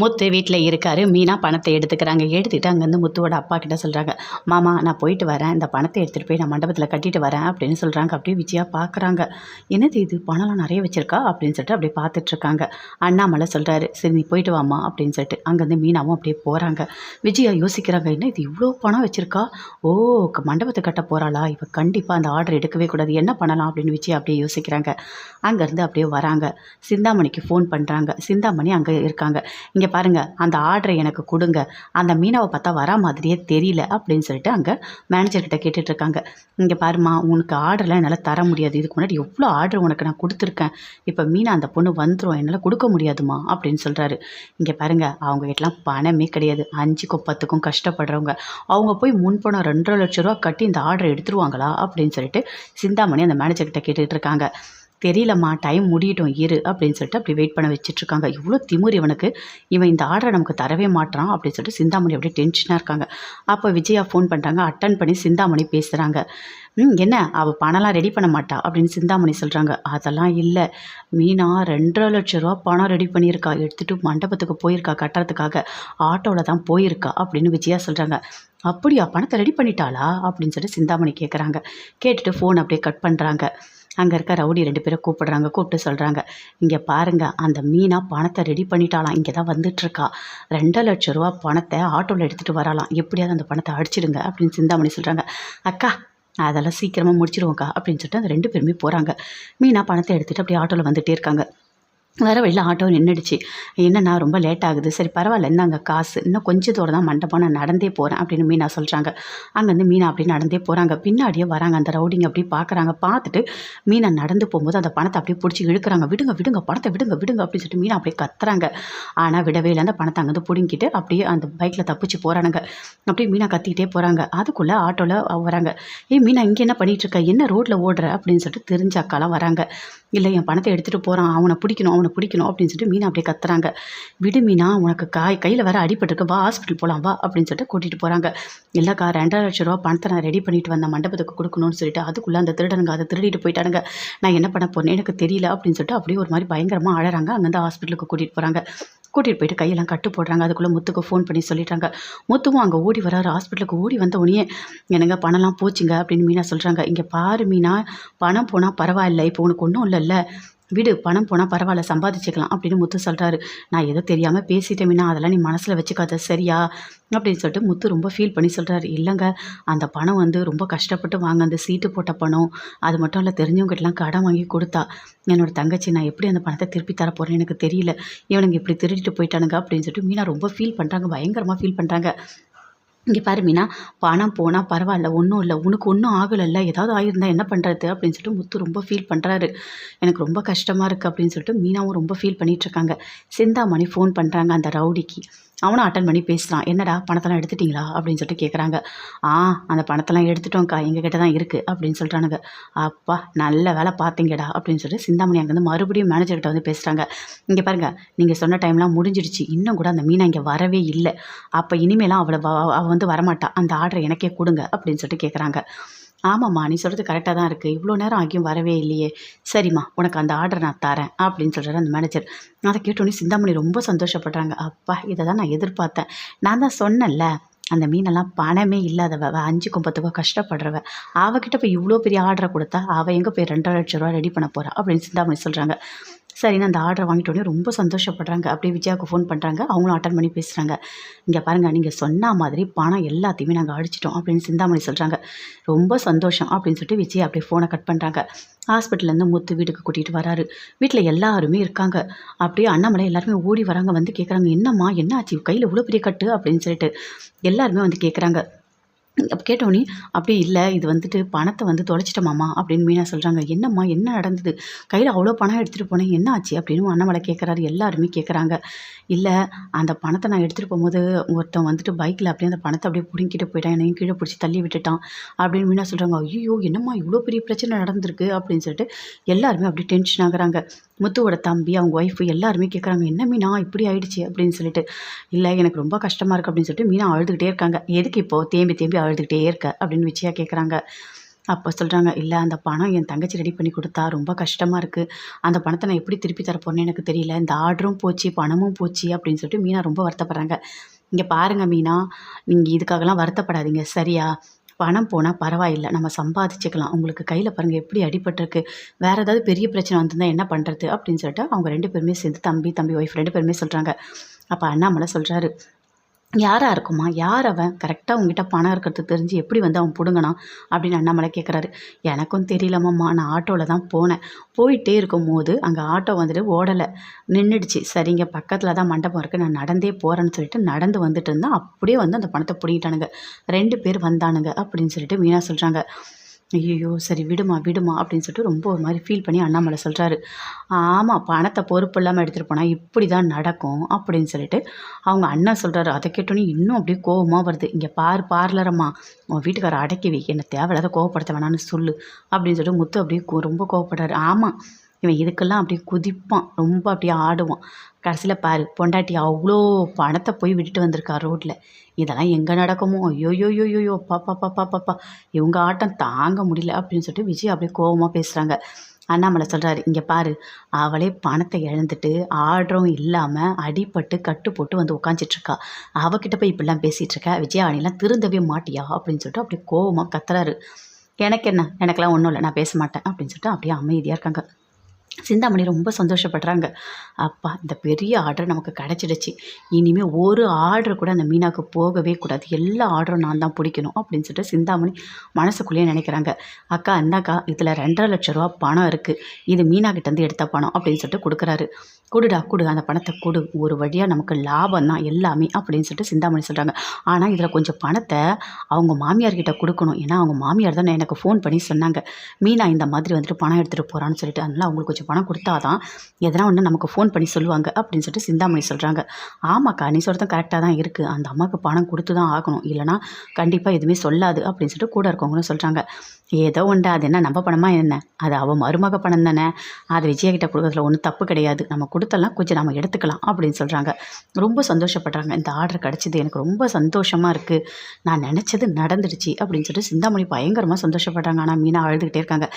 முத்து வீட்டில் இருக்காரு. மீனா பணத்தை எடுத்துக்கிறாங்க. எடுத்துக்கிட்டு அங்கேருந்து முத்துவோட அப்பா கிட்ட சொல்கிறாங்க மாமா நான் போயிட்டு வரேன். இந்த பணத்தை எடுத்துகிட்டு போய் நான் மண்டபத்தில் கட்டிட்டு வரேன். அப்படின்னு சொல்கிறாங்க அப்படியே விஜயா பார்க்குறாங்க என்னது இது? பணம்லாம் நிறைய வச்சிருக்கா? அப்படின்னு சொல்லிட்டு அப்படியே பார்த்துட்ருக்காங்க அண்ணாமலை சொல்கிறாரு சரி நீ போயிட்டு வாமா அப்படின்னு சொல்லிட்டு அங்கேருந்து மீனாவும் அப்படியே போகிறாங்க விஜயா யோசிக்கிறாங்க என்ன இது இவ்வளோ பணம் வச்சிருக்கா? ஓ மண்டபத்தை கட்ட போகிறாளா இவ கண்டிப்பாக அந்த ஆர்டர் எடுக்கவே கூடாது. என்ன பண்ணலாம்? அப்படின்னு விஜயா அப்படியே யோசிக்கிறாங்க. அங்கேருந்து அப்படியே வராங்க. சிந்தாமணிக்கு ஃபோன் பண்ணுறாங்க சிந்தாமணி அங்கே இருக்காங்க. இங்கே பாருங்கள் அந்த ஆர்டரை எனக்கு கொடுங்க. அந்த மீனாவை பார்த்தா வரா மாதிரியே தெரியல அப்படின்னு சொல்லிட்டு அங்கே மேனேஜர்கிட்ட கேட்டுட்ருக்காங்க இங்கே பாருமா உனக்கு ஆர்டர்லாம் என்னால் தர முடியாது. இதுக்கு முன்னாடி எவ்வளோ ஆர்டர் உனக்கு நான் கொடுத்துருக்கேன். இப்போ மீனா அந்த பொண்ணு வந்துடும் என்னால் கொடுக்க முடியாதுமா அப்படின்னு சொல்கிறாரு இங்கே பாருங்கள் அவங்க கிட்டலாம் பணமே கிடையாது. அஞ்சுக்கும் பத்துக்கும் கஷ்டப்படுறவங்க. அவங்க போய் முன்பணம் ரெண்டரை லட்ச ரூபா கட்டி இந்த ஆர்டர் எடுத்துருவாங்களா அப்படின்னு சொல்லிட்டு சிந்தாமணி அந்த மேனேஜர்கிட்ட கேட்டுக்கிட்டு இருக்காங்க. தெரியலம்மா டைம் முடியட்டும் இரு அப்படின்னு சொல்லிட்டு அப்படி வெயிட் பண்ண வச்சுட்ருக்காங்க இவ்வளோ திமிர் இவனுக்கு. இவன் இந்த ஆர்டரை நமக்கு தரவே மாட்டான் அப்படின்னு சொல்லிட்டு சிந்தாமணி அப்படியே டென்ஷனாக இருக்காங்க. அப்போ விஜயா ஃபோன் பண்ணுறாங்க அட்டன் பண்ணி சிந்தாமணி பேசுகிறாங்க ம் என்ன? அவள் பணம்லாம் ரெடி பண்ண மாட்டா? அப்படின்னு சிந்தாமணி சொல்கிறாங்க அதெல்லாம் இல்லை. மீனா ரெண்டரை லட்ச ரூபா பணம் ரெடி பண்ணியிருக்கா. எடுத்துகிட்டு மண்டபத்துக்கு போயிருக்கா கட்டுறதுக்காக. ஆட்டோவில் தான் போயிருக்கா அப்படின்னு விஜயா சொல்கிறாங்க அப்படியா? பணத்தை ரெடி பண்ணிட்டாளா? அப்படின்னு சொல்லிட்டு சிந்தாமணி கேட்குறாங்க கேட்டுட்டு ஃபோன் அப்படியே கட் பண்ணுறாங்க அங்கே இருக்க ரவுடி ரெண்டு பேரும் கூப்பிடுறாங்க கூப்பிட்டு சொல்கிறாங்க இங்கே பாருங்க அந்த மீனா பணத்தை ரெடி பண்ணிட்டாலாம் இங்கே தான் வந்துட்டுருக்கா. ரெண்டு லட்ச ரூபா பணத்தை ஆட்டோவில் எடுத்துகிட்டு வரலாம் எப்படியாவது அந்த பணத்தை அடிச்சிடுங்க அப்படின்னு சிந்தாமணி சொல்கிறாங்க அக்கா அதெல்லாம் சீக்கிரமாக முடிச்சிடுவோங்க்கா அப்படின்னு சொல்லிட்டு அந்த ரெண்டு பேருமே போகிறாங்க மீனா பணத்தை எடுத்துகிட்டு அப்படியே ஆட்டோவில் வந்துட்டே இருக்காங்க. வர வெளில ஆட்டோ நின்றுடுச்சு என்னண்ணா ரொம்ப லேட் ஆகுது. சரி பரவாயில்ல இந்தாங்க காசு. இன்னும் கொஞ்சம் தூரம் தான் மண்டபம் நான் நடந்தே போகிறேன் அப்படின்னு மீனா சொல்கிறாங்க அங்கேருந்து மீனா அப்படியே நடந்தே போகிறாங்க பின்னாடியே வராங்க. அந்த ரவுடிங்க அப்படி பார்க்குறாங்க பார்த்துட்டு மீனா நடந்து போகும்போது அந்த பணத்தை அப்படியே பிடிச்சி இழுக்கிறாங்க. விடுங்க விடுங்க பணத்தை விடுங்க விடுங்க அப்படின்னு சொல்லிட்டு மீனா அப்படியே கத்துறாங்க. ஆனால் விடவே இல்லை. அந்த பணத்தை அங்கேருந்து பிடுங்கிட்டு அப்படியே அந்த பைக்கில் தப்பிச்சு போகிறானுங்க அப்படியே மீனா கத்திக்கிட்டே போகிறாங்க அதுக்குள்ளே ஆட்டோவில் வராங்க. ஏ மீனா இங்கே என்ன பண்ணிட்டு இருக்க? என்ன ரோட்டில் ஓடுற? அப்படின்னு சொல்லிட்டு தெரிஞ்ச அக்காலாம் வராங்க. இல்லை என் பணத்தை எடுத்துகிட்டு போகிறான் அவனை பிடிக்கணும். அவனை பிடிக்கணும் அப்படின்னு சொல்லிட்டு மீனா அப்படியே கத்துறாங்க. விடு மீனா உனக்கு காய் கையில் வேறு அடிபட்டுருக்கு வா ஹாஸ்பிட்டல் போகலாம் வா அப்படின்னு சொல்லிட்டு கூட்டிகிட்டு போகிறாங்க இல்லைக்கா ரெண்டரை லட்ச ரூபா பணத்தை நான் ரெடி பண்ணிட்டு வந்த மண்டபத்துக்கு கொடுக்கணும்னு சொல்லிட்டு அதுக்குள்ளே அந்த திருடனுங்க அதை திருடிட்டு போயிட்டானுங்க. நான் என்ன பண்ண போனேன் எனக்கு தெரியல அப்படின்னு சொல்லிட்டு அப்படியே ஒரு மாதிரி பயங்கரமாக அழறாங்க அங்கேருந்து ஹாஸ்பிட்டலுக்கு கூட்டிகிட்டு போகிறாங்க கூட்டிகிட்டு போயிட்டு கையெல்லாம் கட்டு போடுறாங்க. அதுக்குள்ளே முத்துக்கு ஃபோன் பண்ணி சொல்லிட்டாங்க. முத்துவும் அங்கே ஓடி வராரு. ஹாஸ்பிட்டலுக்கு ஓடி வந்த உடனே எனக்கு பணம்லாம் போச்சுங்க? அப்படின்னு மீனா சொல்கிறாங்க இங்கே பாரு மீனா பணம் போனால் பரவாயில்ல. இப்போ உனக்கு ஒன்றும் இல்லைல்ல. விடு பணம் போனால் பரவாயில்ல சம்பாதிச்சுக்கலாம் அப்படின்னு முத்து சொல்கிறாரு நான் ஏதோ தெரியாமல் பேசிட்டேன் மீனா அதெல்லாம் நீ மனசில் வச்சுக்காத சரியா? அப்படின்னு சொல்லிட்டு முத்து ரொம்ப ஃபீல் பண்ணி சொல்கிறாரு இல்லைங்க அந்த பணம் வந்து ரொம்ப கஷ்டப்பட்டு வாங்க அந்த சீட்டு போட்ட பணம். அது மட்டும் இல்லை தெரிஞ்சவங்ககிட்டலாம் கடன் வாங்கி கொடுத்தா. என்னோட தங்கச்சி நான் எப்படி அந்த பணத்தை திருப்பி தர போகிறேன்னு எனக்கு தெரியல. இவனுங்க இப்படி திருடிட்டு போயிட்டானுங்க அப்படின்னு சொல்லிட்டு மீனா ரொம்ப ஃபீல் பண்ணுறாங்க பயங்கரமாக ஃபீல் பண்ணுறாங்க இங்கே பாரு மீனா பணம் போனால் பரவாயில்ல ஒன்றும் இல்லை உனக்கு ஒன்றும் ஆகலைல்ல ஏதாவது ஆகியிருந்தா என்ன பண்ணுறது அப்படின்னு சொல்லிட்டு முத்து ரொம்ப ஃபீல் பண்ணுறாரு எனக்கு ரொம்ப கஷ்டமாக இருக்குது அப்படின்னு சொல்லிட்டு மீனாவும் ரொம்ப ஃபீல் பண்ணிகிட்ருக்காங்க சிந்தாமணி ஃபோன் பண்ணுறாங்க அந்த ரவுடிக்கு. அவனும் அட்டன் பண்ணி பேசுகிறான் என்னடா பணத்தெல்லாம் எடுத்துட்டிங்களா? அப்படின்னு சொல்லிட்டு கேட்குறாங்க ஆ அந்த பணத்தெல்லாம் எடுத்துட்டோம்க்கா. எங்ககிட்ட தான் இருக்குது அப்படின்னு சொல்கிறானுங்க அப்பா நல்ல வேலை பார்த்தீங்கடா அப்படின்னு சொல்லிட்டு சிந்தாமணி அங்கேருந்து மறுபடியும் மேனேஜர்கிட்ட வந்து பேசுகிறாங்க இங்கே பாருங்கள் நீங்கள் சொன்ன டைம்லாம் முடிஞ்சிடுச்சு. இன்னும் கூட அந்த மீனா இங்கே வரவே இல்லை. அப்போ இனிமேலாம் அவளை அவள் வந்து வரமாட்டா. அந்த ஆர்டரை எனக்கே கொடுங்க அப்படின்னு சொல்லிட்டு கேட்குறாங்க ஆமாம்மா நீ சொல்கிறது கரெக்டாக தான் இருக்குது இவ்வளோ நேரம் ஆகியும் வரவே இல்லையே. சரிம்மா உனக்கு அந்த ஆர்டர் நான் தரேன் அப்படின்னு சொல்கிறார் அந்த மேனேஜர் அதை கேட்டோன்னே சிந்தாமணி ரொம்ப சந்தோஷப்படுறாங்க. அப்பா இதை தான் நான் எதிர்பார்த்தேன். நான் தான் சொன்னேன்ல அந்த மீனெல்லாம் பணமே இல்லாதவ அஞ்சு அஞ்சுக்கும் பத்துக்கும் கஷ்டப்படுறவ. அவகிட்ட போய் இவ்வளோ பெரிய ஆர்டரை கொடுத்தா அவள் எங்கே போய் ரெண்டரை லட்ச ரூபா ரெடி பண்ண போகிறா அப்படின்னு சிந்தாமணி சொல்கிறாங்க சரின்னு அந்த ஆர்டரை வாங்கிட்டோன்னே ரொம்ப சந்தோஷப்படுறாங்க. அப்படியே விஜயாவுக்கு ஃபோன் பண்ணுறாங்க அவங்களும் அட்டன் பண்ணி பேசுகிறாங்க இங்கே பாருங்கள் நீங்கள் சொன்ன மாதிரி பணம் எல்லாத்தையுமே நாங்கள் அடிச்சிட்டோம். அப்படின்னு சிந்தாமணி சொல்கிறாங்க ரொம்ப சந்தோஷம் அப்படின்னு சொல்லிட்டு விஜய் அப்படியே ஃபோனை கட் பண்ணுறாங்க ஹாஸ்பிட்டல்லேருந்து முத்து வீட்டுக்கு கூட்டிகிட்டு வராரு. வீட்டில் எல்லாருமே இருக்காங்க. அப்படியே அண்ணாமலை எல்லாருமே ஓடி வராங்க. வந்து கேட்குறாங்க என்னம்மா என்ன ஆச்சு கையில் இவ்வளோ பெரிய கட்டு? அப்படின்னு சொல்லிட்டு எல்லாருமே வந்து கேட்குறாங்க அப்போ கேட்டோன்னே அப்படியே இல்லை இது வந்துட்டு பணத்தை வந்து தொலைச்சிட்டமாமா அப்படின்னு மீனா சொல்கிறாங்க என்னம்மா என்ன நடந்தது? கையில் அவ்வளோ பணம் எடுத்துகிட்டு போனேன் என்ன ஆச்சு? அப்படின்னு அண்ணாமலை கேட்குறாரு எல்லாருமே கேட்குறாங்க இல்லை அந்த பணத்தை நான் எடுத்துகிட்டு போகும்போது ஒருத்தன் வந்துட்டு பைக்கில் அப்படியே அந்த பணத்தை அப்படியே பிடுங்கிட்டு போயிட்டான். என்னையும் கீழே பிடிச்சி தள்ளி விட்டுட்டான் அப்படின்னு மீனா சொல்கிறாங்க ஐயோ என்னம்மா இவ்வளோ பெரிய பிரச்சனை நடந்திருக்கு? அப்படின்னு சொல்லிட்டு எல்லாருமே அப்படியே டென்ஷன் ஆகுறாங்க. முத்துவோட தம்பி அவங்க ஒய்ஃபு எல்லாருமே கேட்குறாங்க என்ன மீனா இப்படி ஆயிடுச்சு? அப்படின்னு சொல்லிட்டு இல்லை எனக்கு ரொம்ப கஷ்டமாக இருக்குது அப்படின்னு சொல்லிட்டு மீனா அழுதுகிட்டே இருக்காங்க. எதுக்கு இப்போ? தேம்பி தேம்பி அழுதுகிட்டே இருக்க அப்படின்னு விஜயா கேட்குறாங்க அப்போ சொல்கிறாங்க இல்லை அந்த பணம் என் தங்கச்சி ரெடி பண்ணி கொடுத்தா ரொம்ப கஷ்டமாக இருக்குது அந்த பணத்தை நான் எப்படி திருப்பி தரப்போறேன்னு எனக்கு தெரியல. இந்த ஆர்டரும் போச்சு பணமும் போச்சு அப்படின்னு சொல்லிட்டு மீனா ரொம்ப வருத்தப்படுறாங்க. இங்கே பாருங்கள் மீனா நீங்கள் இதுக்காகலாம் வருத்தப்படாதீங்க. சரியா? பணம் போனால் பரவாயில்ல. நம்ம சம்பாதிச்சுக்கலாம். உங்களுக்கு கையில் பாருங்கள் எப்படி அடிபட்டிருக்கு. வேறு ஏதாவது பெரிய பிரச்சனை வந்திருந்தால் என்ன பண்ணுறது அப்படின்னு சொல்லிட்டு அவங்க ரெண்டு பேருமே சேர்ந்து தம்பி தம்பி ஒய்ஃப் ரெண்டு பேருமே சொல்கிறாங்க அப்போ அண்ணாமலை சொல்கிறாரு யாராக இருக்குமா? யார் அவன்? கரெக்டாக உங்ககிட்ட பணம் இருக்கிறது தெரிஞ்சு எப்படி வந்து அவன் பிடுங்கினான்? அப்படின்னு அண்ணாமலை கேட்குறாரு எனக்கும் தெரியலம்மாம்மா நான் ஆட்டோவில் தான் போனேன். போயிட்டே இருக்கும்போது அங்கே ஆட்டோ வந்துட்டு ஓடலை. நின்றுடுச்சு சரிங்க பக்கத்தில் தான் மண்டபம் இருக்குது நான் நடந்தே போகிறேன்னு சொல்லிட்டு நடந்து வந்துட்டு இருந்தேன். அப்படியே வந்து அந்த பணத்தை பிடிங்கிட்டானுங்க. ரெண்டு பேர் வந்தானுங்க அப்படின்னு சொல்லிட்டு மீனா சொல்கிறாங்க ஐயோ சரி விடுமா விடுமா அப்படின்னு சொல்லிட்டு ரொம்ப ஒரு மாதிரி ஃபீல் பண்ணி அண்ணாமலை சொல்கிறாரு ஆமாம் பணத்தை பொறுப்பு இல்லாமல் எடுத்துகிட்டு போனால் இப்படி தான் நடக்கும் அப்படின்னு சொல்லிட்டு அவங்க அண்ணன் சொல்கிறாரு அதை கேட்டோன்னே இன்னும் அப்படியே கோபமாக வருது. இங்கே பார் பார்லரம்மா உன் வீட்டுக்கார அடக்கி வை. என்னை தேவையில்லாத கோவப்படுத்த வேணாம்னு சொல்லு அப்படின்னு சொல்லிட்டு முத்து அப்படியே ரொம்ப கோவப்படுறாரு. ஆமாம் இவன் இதுக்கெல்லாம் அப்படியே குதிப்பான். ரொம்ப அப்படியே ஆடுவான். கடைசியில் பாரு பொண்டாட்டி அவ்வளோ பணத்தை போய் விட்டுட்டு வந்திருக்கா ரோட்டில் இதெல்லாம் எங்கே நடக்குமோ? ஐயோயோயோயோ பாப்பா பாப்பா பாப்பா இவங்க ஆட்டம் தாங்க முடியல அப்படின்னு சொல்லிட்டு விஜய் அப்படியே கோபமாக பேசுகிறாங்க அண்ணாமலை சொல்கிறாரு இங்கே பாரு அவளே பணத்தை இழந்துட்டு ஆடுறவும் இல்லாமல் அடிபட்டு கட்டு போட்டு வந்து உட்காந்துட்ருக்கா அவகிட்ட போய் இப்படிலாம் பேசிகிட்டு இருக்க? திருந்தவே மாட்டியா? அப்படின்னு சொல்லிட்டு அப்படியே கோவமாக கத்துறாரு. எனக்கு என்ன? எனக்கெல்லாம் ஒன்றும் இல்லை. நான் பேச மாட்டேன். அப்படின்னு சொல்லிட்டு அப்படியே அமைதியாக இருக்காங்க. சிந்தாமணி ரொம்ப சந்தோஷப்படுறாங்க. அப்பா இந்த பெரிய ஆர்டர் நமக்கு கிடச்சிடுச்சு. இனிமேல் ஒரு ஆர்டர் கூட அந்த மீனாவுக்கு போகவே கூடாது. எல்லா ஆர்டரும் நான் தான் பிடிக்கணும். அப்படின்னு சொல்லிட்டு சிந்தாமணி மனசுக்குள்ளேயே நினைக்கிறாங்க. அக்கா அந்தாக்கா இதில் ரெண்டரை லட்ச ரூபா பணம் இருக்குது இது மீனாக்கிட்டேருந்து எடுத்த பணம். அப்படின்னு சொல்லிட்டு கொடுக்குறாரு. கொடுடா கொடு. அந்த பணத்தை கொடு. ஒரு வழியாக நமக்கு லாபம் தான் எல்லாமே. அப்படின்னு சொல்லிட்டு சிந்தாமணி சொல்கிறாங்க ஆனால் இதில் கொஞ்சம் பணத்தை அவங்க மாமியார்கிட்ட கொடுக்கணும். ஏன்னா அவங்க மாமியார் தான் எனக்கு ஃபோன் பண்ணி சொன்னாங்க. மீனா இந்த மாதிரி வந்துட்டு பணம் எடுத்துகிட்டு போகிறான்னு சொல்லிட்டு. அதனால் அவங்களுக்கு கொஞ்சம் பணம் கொடுத்தாதான் எதனா ஒன்று நமக்கு ஃபோன் பண்ணி சொல்லுவாங்க அப்படின்னு சொல்லிட்டு சிந்தாமணி சொல்கிறாங்க ஆமாக்கா நீ சொல்கிறதும் கரெக்டாக தான் இருக்குது அந்த அம்மாவுக்கு பணம் கொடுத்து தான் ஆகணும். இல்லைனா கண்டிப்பாக எதுவுமே சொல்லாது அப்படின்னு சொல்லிட்டு கூட இருக்கவங்களும் சொல்கிறாங்க ஏதோ உண்டு அது என்ன நம்ம பணமா என்ன? அது அவள் மருமக பணம் தானே. அது விஜயகிட்ட கொடுக்கறதுல ஒன்றும் தப்பு கிடையாது. நம்ம கொடுத்தலாம் கொஞ்சம் நம்ம எடுத்துக்கலாம் அப்படின்னு சொல்கிறாங்க ரொம்ப சந்தோஷப்படுறாங்க. இந்த ஆர்டர் கிடச்சிது எனக்கு ரொம்ப சந்தோஷமாக இருக்குது நான் நினச்சது நடந்துடுச்சு அப்படின்னு சொல்லிட்டு சிந்தாமணி பயங்கரமாக சந்தோஷப்படுறாங்க. ஆனால் மீனா அழுதுகிட்டே இருக்காங்க.